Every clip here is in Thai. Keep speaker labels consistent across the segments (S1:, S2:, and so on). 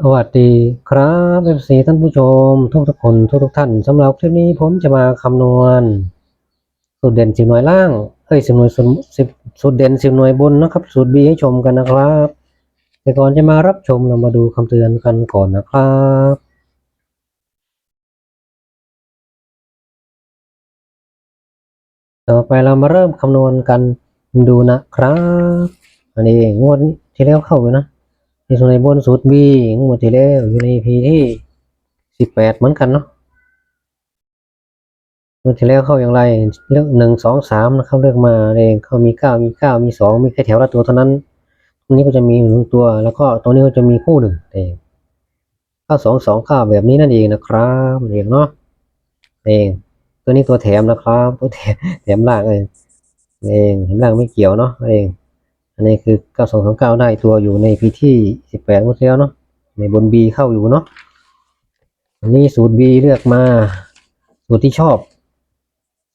S1: สวัสดีครับเอฟซีท่านผู้ชม ทุกทุกคนทุกทุกท่านสำหรับคลิปนี้ผมจะมาคำนวณ สูตรเด่นสิบหน่วยล่างเอ้ยสิบหน่วยสูตรสิบสูตรเด่นสิบหน่วยบนนะครับ สูตรบีให้ชมกันนะครับ แต่ก่อนจะมารับชมเรามาดูคำเตือนกันก่อนนะครับต่อไปเรามาเริ่มคำนวณกันดูนะครับ อันนี้งวดที่แล้วเข้าอยู่นะ ที่ส่วนในบนสูตร B งวดที่แล้วอยู่ใน EP ที่สิบแปดเหมือนกันเนาะงวดที่แล้วเข้าอย่างไรเลือกหนึ่งสองสามนะครับเลือกมาเองเขามีเก้ามีเก้ามีสองมีแค่แถวละตัวเท่านั้นตรงนี้ก็จะมีหนึ่งตัว แล้วก็ตรงนี้ก็จะมีคู่หนึ่งเองเก้าสองสองเก้าแบบนี้นั่นเองนะครับเองเนาะเองตัวนี้ตัวแถมนะครับ ตัวแถมแถมล่างเองเองแถมล่างไม่เกี่ยวเนาะเอง อันนี้คือ 9229ได้ตัวอยู่ในพีที่ 18งวดแล้วเนาะในบน B เข้าอยู่เนาะอันนี้สูตร B เลือกมา สูตรที่ชอบ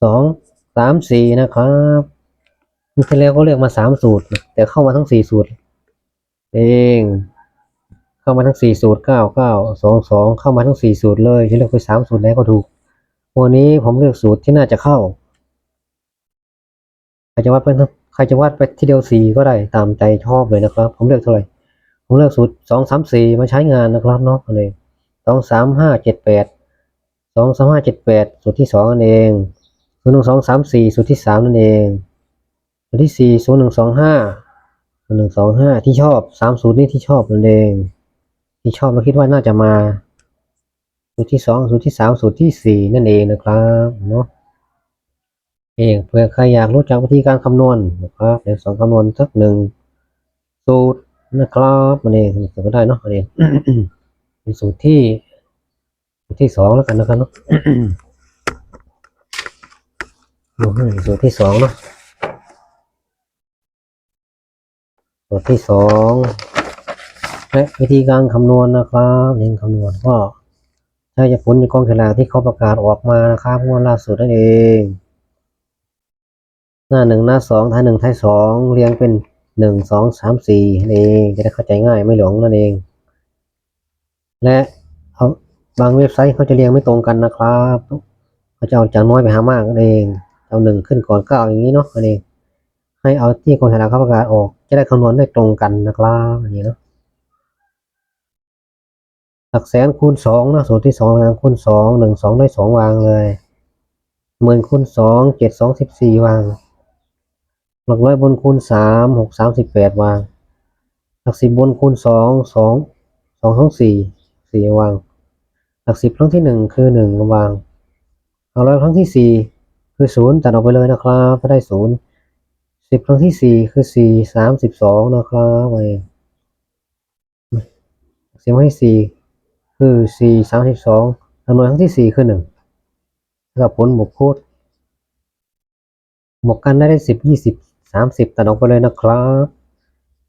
S1: 2 3 4 นะครับงวดที่แล้วก็เลือกมา 3 สูตร แต่เข้ามาทั้ง 4 สูตร เองเข้ามาทั้ง 4 สูตร 99 22 เข้ามาทั้ง 4 สูตรเลยที่เลือกไป 3 สูตรแล้วก็ถูกวันนี้ผมเลือกสูตรที่น่าจะเข้าใครจะวัดไปทั้ง ครจะวัดไปที่เดียวสีก็ได้ตามใจชอบเลยนะครับ ผมเลือกเท่าไหร่ ผมเลือกสูตรสองสามสี่มาใช้งานนะครับเนาะอันนี้สองสามห้าเจ็ดแปดสองสามห้าเจ็ดแปดสูตรที่สองนั่นเองศูนย์หนึ่งสองสามสี่สูตรที่สามนั่นเองสูตรที่สี่ศูนย์หนึ่งสองห้าศูนย์หนึ่งสองห้าที่ชอบสามสูตรนี้ที่ชอบนั่นเอง ที่ชอบเราคิดว่าน่าจะมา สูตรที่สองสูตรที่สามสูตรที่สี่นั่นเองนะครับเนาะ เองเพื่อใครอยากรู้จักวิธีการคำนวณนะครับเดี๋ยวสอนคำนวณสักหนึ่งสูตรนะครับมันเองสูตรก็ได้เนาะมันเองเป็นสูตรที่ที่สองแล้วกันนะครับเนาะสูตรที่สองเนาะสูตรที่สองและวิธีการคำนวณนะครับเรียนคำนวณก็ใช้จากผลในกองฉลากที่เขาประกาศออกมานะครับงวดล่าสุดนั่นเอง หน้าหนึ่งหน้าสองท้ายหนึ่งท้ายสองเรียงเป็นหนึ่งสองสามสี่นั่นเองจะได้เข้าใจง่ายไม่หลงนั่นเอง และเอาบางเว็บไซต์เขาจะเรียงไม่ตรงกันนะครับเขาจะเอาจากน้อยไปหามากนั่นเองเอาหนึ่งขึ้นก่อนก็เอาอย่างนี้เนาะนั่นเอง ให้เอาที่กองฉลากเขาประกาศออก จะได้คำนวณได้ตรงกันนะครับอันนี้เนาะหลักแสนคูณสองนะสูตรที่สองหลักแสนคูณสองหนึ่งสองได้สองวางเลยหมื่นคูณสองเจ็ดสองสิบสี่วาง หลักร้อยบนคูณสามหกสามสิบแปดวาง หลักสิบบนคูณสองสองสองสองสี่สี่วาง หลักสิบครั้งที่หนึ่งคือหนึ่งวาง หลักร้อยครั้งที่สี่คือศูนย์ตัดออกไปเลยนะครับถ้าได้ศูนย์สิบครั้งที่สี่คือสี่สามสิบสองนะครับไปเสียงให้สี่คือสี่สามสิบสองหลักหน่วยครั้งที่สี่คือหนึ่งกับผลบวกคูณบวกกันได้ได้สิบยี่สิบ สามสิบตัดออกไปเลยนะครับ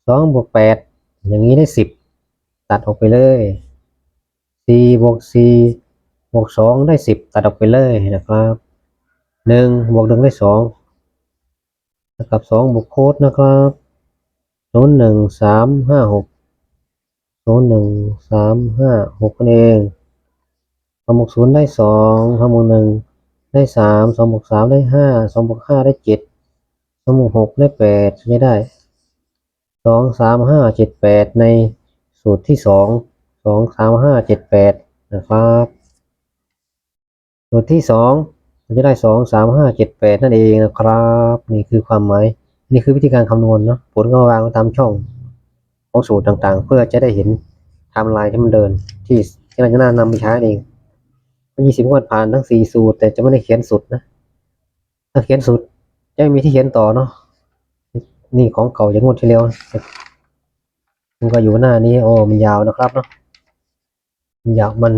S1: สองบวกแปดอย่างนี้ได้สิบตัดออกไปเลยสี่บวกสี่บวกสองได้สิบตัดออกไปเลยนะครับหนึ่งบวกหนึ่งได้สองกับสองบวกโค้ดนะครับศูนย์หนึ่งสามห้าหกศูนย์หนึ่งสามห้าหกนั่นเองสองบวกศูนย์ได้สองสองบวกหนึ่งได้สามสองบวกสามได้ห้าสองบวกห้าได้เจ็ด สองบวกหกได้แปดใช้ได้สองสามห้าเจ็ดแปดในสูตรที่สองสองสามห้าเจ็ดแปดนะครับสูตรที่สองมันจะได้สองสามห้าเจ็ดแปดนั่นเองนะครับ นี่คือความหมายนี่คือวิธีการคำนวณเนาะผลก็วางตามช่องของสูตรต่างๆ เพื่อจะได้เห็นไทม์ไลน์ที่มันเดิน ที่ที่เราจะนำไปใช้เองยี่สิบงวดผ่านทั้งสี่สูตร แต่จะไม่ได้เขียนสุดนะ ถ้าเขียนสุดะไม่มีที่เขียนต่อเนาะนี่ของเก่าจากงวดที่แล้วมันก็อยู่หน้านี้โอ้มันยาวนะครับเนาะมันยาวมัน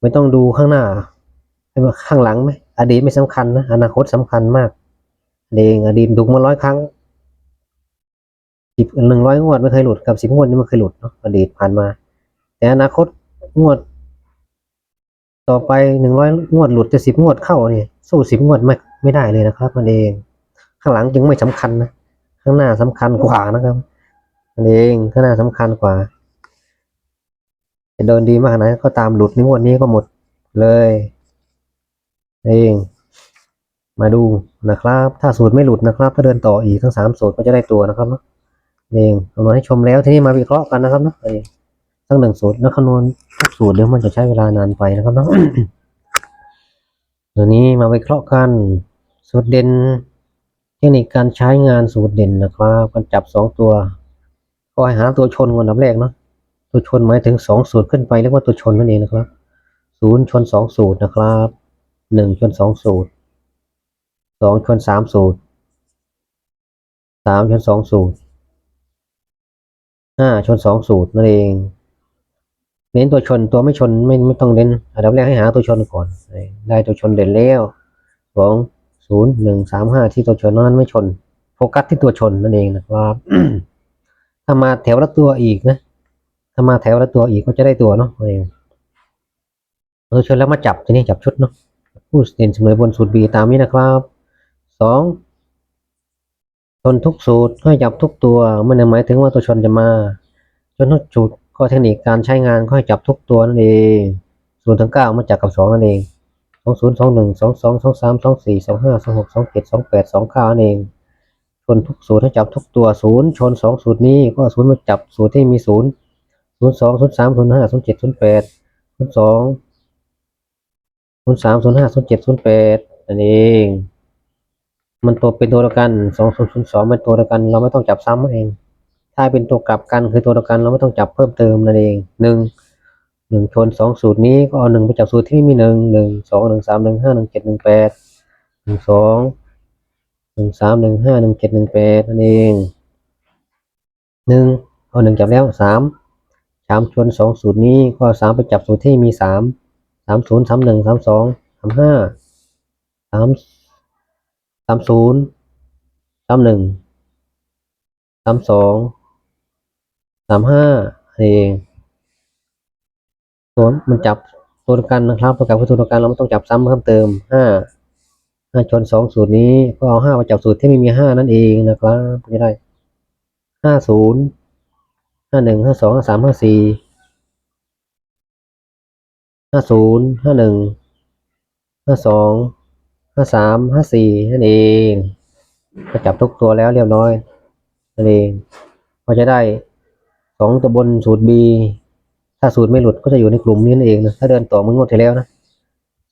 S1: ไม่ต้องดูข้างหน้าให้มาข้างหลังไหมอดีตไม่สำคัญนะอนาคตสำคัญมากเดงอดีตถูกมาร้อยครั้งสิบหนึ่งร้อยงวดไม่เคยหลุดกับสิบงวดนี่ไม่เคยหลุดเนาะอดีตผ่านมา แต่อนาคตงวด ต่อไปหนึ่งร้อยงวดหลุดจะสิบงวดเข้าเนี่ยสู้สิบงวดไม่ ไม่ได้เลยนะครับมันเอง ข้างหลังจึงไม่สำคัญนะข้างหน้าสำคัญกว่านะครับมันเองข้างหน้าสำคัญกว่าจะเดินดีมากนะก็ตามหลุดในงวดนี้ก็หมดเลยเองมาดูนะครับ ถ้าสูตรไม่หลุดนะครับ ถ้าเดินต่ออีกทั้งสามสูตรก็จะได้ตัวนะครับเนาะเองคำนวณให้ชมแล้วทีนี้มาวิเคราะห์กันนะครับเนาะเองทั้งหนึ่งสูตรแล้วคำนวณทุกสูตรเดี๋ยวมันจะใช้เวลานานไปนะครับเนาะเดี๋ยวนี้มาวิเคราะห์กัน สูตรเด่น เทคนิคการใช้งานสูตรเด่นนะครับการจับสองตัวก็ให้หาตัวชนก่อนนดับแรกเนาะตัวชนหมายถึงสองสูตรขึ้นไปเรียกว่าตัวชนนั่นเองนะครับศูนย์ชนสองสูตรนะครับหนึ่งชนสองสูตรสองชนสามสูตรสามชนสองสูตรห้าชนสองสูตรนั่นเองเน้นตัวชนตัวไม่ชนไม่ไม่ต้องเน้นอันดับแรกให้หาตัวชนก่อน ได้ตัวชนเด่นแล้วสอง ศูนย์หนึ่งสามห้าที่ตัวชนนั้นไม่ชน โฟกัสที่ตัวชนนั่นเองนะครับถ้ามาแถวละตัวอีกนะถ้ามาแถวละตัวอีกก็จะได้ตัวเนาะนั่นเองตัวชนแล้วมาจับทีนี้จับชุดเนาะผู้เด่นเสมอบนสูตรบีตามนี้นะครับสองชนทุกสูตรให้จับทุกตัวไม่ได้หมายถึงว่าตัวชนจะมาชนทุกสูตรก็เทคนิคการใช้งานก็ให้จับทุกตัวนั่นเองศูนย์ถึงเก้ามาจากกับสองนั่นเอง สองศูนย์สองหนึ่งสองสองสองสามสองสี่สองห้าสองหกสองเจ็ดสองแปดสองเก้านั่นเองชนทุกสูตรให้จับทุกตัวศูนย์ชนสองสูตรนี้ก็ศูนย์มาจับสูตรที่มีศูนย์ศูนย์สองศูนย์สามศูนย์ห้าศูนย์เจ็ดศูนย์แปดศูนย์สองศูนย์สามศูนย์ห้าศูนย์เจ็ดศูนย์แปดนั่นเอง มันตัวเป็นตัวเดียวกันสองศูนย์ศูนย์สองเป็นตัวเดียวกัน เราไม่ต้องจับซ้ำนั่นเอง ถ้าเป็นตัวกลับกันคือตัวเดียวกันเราไม่ต้องจับเพิ่มเติมนั่นเองหนึ่ง หนึ่งชนสองสูตรนี้ก็เอาหนึ่งไปจับสูตรที่ไม่มีหนึ่งหนึ่งสองหนึ่งสามหนึ่งห้าหนึ่งเจ็ดหนึ่งแปดหนึ่งสองหนึ่งสามหนึ่งห้าหนึ่งเจ็ดหนึ่งแปดนั่นเองหนึ่งเอาหนึ่งจับแล้วสามสามชนสองสูตรนี้ก็สามไปจับสูตรที่มีสามสามศูนย์สามหนึ่งสามสองสามห้าสามสามศูนย์สามหนึ่งสามสองสามห้าเอง ส่วนมันจับตัวกันนะครับตัวกับคือตัวกันเราไม่ต้องจับซ้ำเพิ่มเติมห้าห้าชนสองสูตรนี้ก็เอาห้ามาจับสูตรที่ไม่มีห้านั่นเองนะครับจะได้ห้าศูนย์ห้าหนึ่งห้าสองห้าสามห้าสี่ห้าศูนย์ห้าหนึ่งห้าสองห้าสามห้าสี่นั่นเองก็จับทุกตัวแล้วเรียบร้อยนั่นเองก็จะได้สองตัวบนสูตร B ถ้าสูตรไม่หลุดก็จะอยู่ในกลุ่มนี้นั่นเองนะถ้าเดินต่อเมืองวดที่แล้วนะ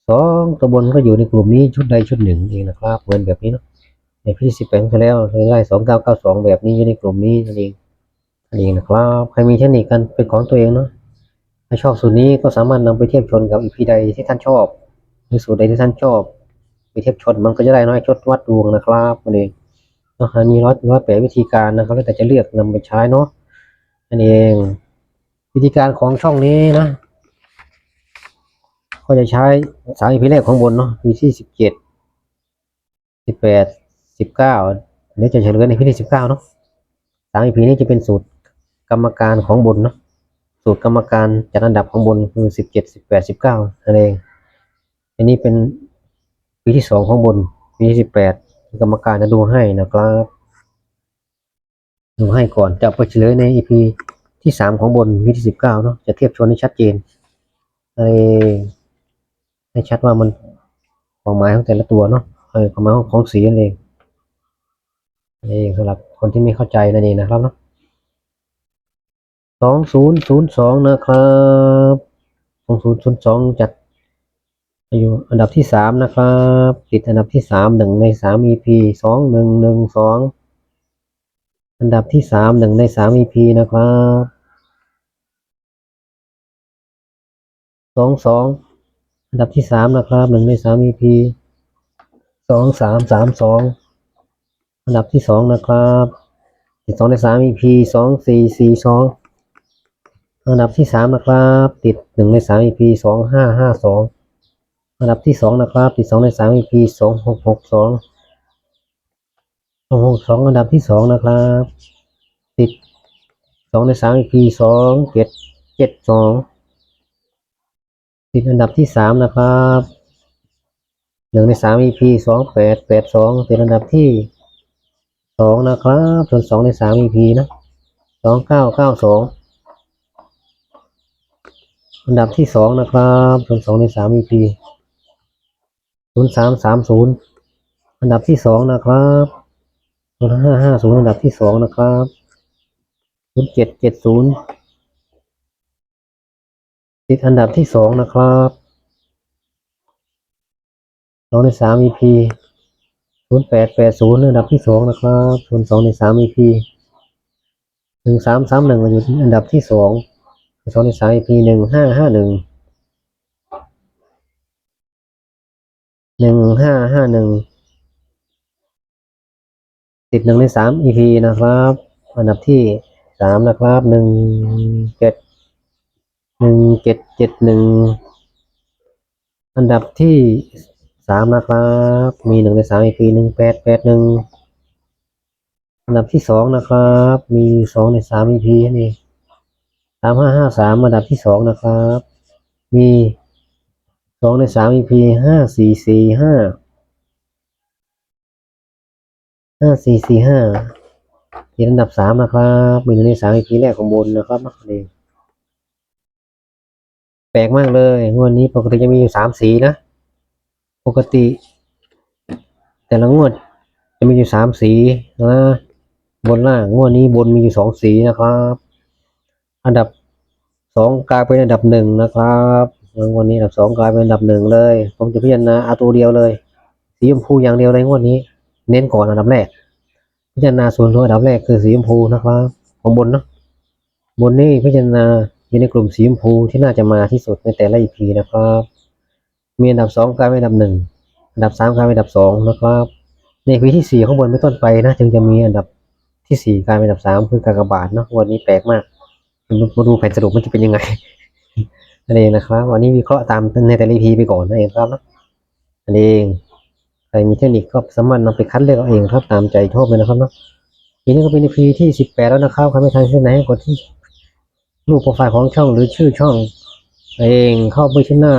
S1: สองตัวบนก็อยู่ในกลุ่มนี้ชุดใดชุดหนึ่งเองนะครับเหมือนแบบนี้เนาะในพี่สิบแปดที่แล้วได้สองเก้าเก้าสองแบบนี้อยู่ในกลุ่มนี้นั่นเองนั่นเองนะครับใครมีเทคนิคกันเป็นของตัวเองเนาะถ้าชอบสูตรนี้ก็สามารถนำไปเทียบชนกับอีพีใดที่ท่านชอบหรือสูตรใดที่ท่านชอบไปเทียบชนมันก็จะได้น้อยชดวัดดวงนะครับนั่นเองเนาะมีร้อยร้อยแปดวิธีการนะครับแล้วแต่จะเลือกนำไปใช้เนาะนั่นเอง วิธีการของช่องนี้นะ ก็จะใช้สามอีพีแรกของบนเนาะพีที่สิบเจ็ดสิบแปดสิบเก้าเดี๋ยวจะเฉลยในพีที่สิบเก้าเนาะสามอีพีนี้จะเป็นสูตรกรรมการของบนเนาะสูตรกรรมการจัดอันดับของบนคือสิบเจ็ดสิบแปดสิบเก้านั่นเอง อันนี้เป็นปีที่สองของบนปีที่สิบแปดกรรมการจะดูให้นะครับดูให้ก่อนจะไปเฉลยในอีพี ที่สามของบนวิธีสิบเก้าเนาะจะเทียบชนให้ชัดเจนให้ให้ชัดว่ามันความหมายของแต่ละตัวเนาะเออความหมายของของสีนั่นเองนั่เองสำหรับคนที่ไม่เข้าใจนั่นเองนะครับเนาะสองศูนย์ศูนย์สองนะครับสองศูนย์ศูนย์สองจัดอยู่อันดับที่สามนะครับ ติดอันดับที่สามหนึ่งในสาม EP สองหนึ่งหนึ่งสอง อันดับที่สามหนึ่งในสาม EP นะครับสองสองอันดับที่สามนะครับหนึ่งในสาม EP สองสามสามสองอันดับที่สองนะครับติดสองในสาม EP สองสี่สี่สองอันดับที่สามนะครับ ติดหนึ่งในสาม EP สองห้าห้าสองอันดับที่สองนะครับ ติดสองในสาม EP สองหกหกสอง สองหกสองอันดับที่สองนะครับ ติดสองในสาม EP สองเจ็ดเจ็ดสองติดอันดับที่สามนะครับหนึ่งในสาม EP สองแปดแปดสองติดอันดับที่สองนะครับส่วนสองในสาม EP นะสองเก้าเก้าสองอันดับที่สองนะครับศูนสองในสาม EP ศูนย์สามสามศูนย์อันดับที่สองนะครับ ศูนย์ห้าห้าศูนย์อันดับที่สองนะครับศูนย์เจ็ดเจ็ดศูนย์ติดอันดับที่สองนะครับสองในสาม EP ศูนย์แปดแปดศูนย์อันดับที่สองนะครับศูนย์สองในสาม EP หนึ่งสามสามหนึ่งอยู่ที่อันดับที่สองสองในสาม EP หนึ่งห้าห้าหนึ่งหนึ่งห้าห้าหนึ่ง ติดหนึ่งในสาม EP นะครับ อันดับที่สามนะครับหนึ่งเจ็ดหนึ่งเจ็ดเจ็ดหนึ่งอันดับที่สามนะครับ มีหนึ่งในสาม EP หนึ่งแปดแปดหนึ่งอันดับที่สองนะครับ มีสองในสาม EP นี่สามห้าห้าสามอันดับที่สองนะครับ มีสองในสาม EP ห้าสี่สี่ห้า ห้าสี่สี่ห้าที่อันดับสามนะครับมีหนึ่ในสาม EP แรกของบนนะครับนี่แปลกมากเลยงวดนี้ปกติจะมีอยู่สามสีนะ ปกติ แต่ละงวดจะมีอยู่สามสีนะบนล่างงวดนี้บนมีอยู่สองสีนะครับ อันดับสองกลายเป็นอันดับหนึ่งนะครับงวดนี้อันดับสองกลายเป็นอันดับหนึ่งเลย ผมจะพิจารณาเอาตัวเดียวเลย สีชมพูอย่างเดียวเลยงวดนี้ เน้นก่อนอันดับแรก พิจารณาส่วนตัวอันดับแรกคือสีชมพูนะครับ ของบนเนาะบนนี่พิจารณาอยู่ในกลุ่มสีชมพูที่น่าจะมาที่สุดในแต่ละ EP นะครับ มีอันดับสองกลายเป็นอันดับหนึ่งอันดับสามกลายเป็นอันดับสองนะครับใน EP ที่สี่ข้างบนเป็นต้นไปนะจึงจะมีอันดับที่สี่กลายเป็นอันดับสามคือกากบาทเนาะวันนี้แปลกมากมาดูแผนสรุปมันจะเป็นยังไงนั่นเองนะครับ วันนี้วิเคราะห์ตามในแต่ละ EP ไปก่อนนั่นเองครับนะนั่นเอง ใครมีเทคนิคก็สามารถนำไปคัดเลือกเอาเองครับตามใจชอบเลยนะครับเนาะทีนี้ก็เป็น EP ที่สิบแปดแล้วนะครับใครไม่ทันที่ไหนกดที่รูปโปรไฟล์ของช่องหรือชื่อช่องเองเข้าไปที่หน้า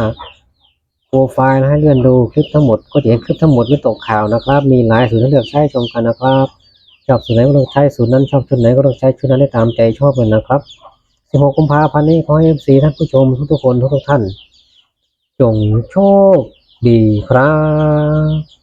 S1: โปรไฟล์นะให้เลื่อนดูคลิปทั้งหมดก็จะเห็นคลิปทั้งหมดไม่ตกข่าวนะครับ มีหลายสูตรให้เลือกใช้ชมกันนะครับชอบสูตรไหนก็ต้องใช้สูตรนั้นชอบชุดไหนก็ต้องใช้ชุดนั้นได้ตามใจชอบเลยนะครับ 16 กุมภาพันธ์นี้ขอให้ FC ท่านผู้ชมทุกๆคนทุกๆท่าน จงโชคดีครับ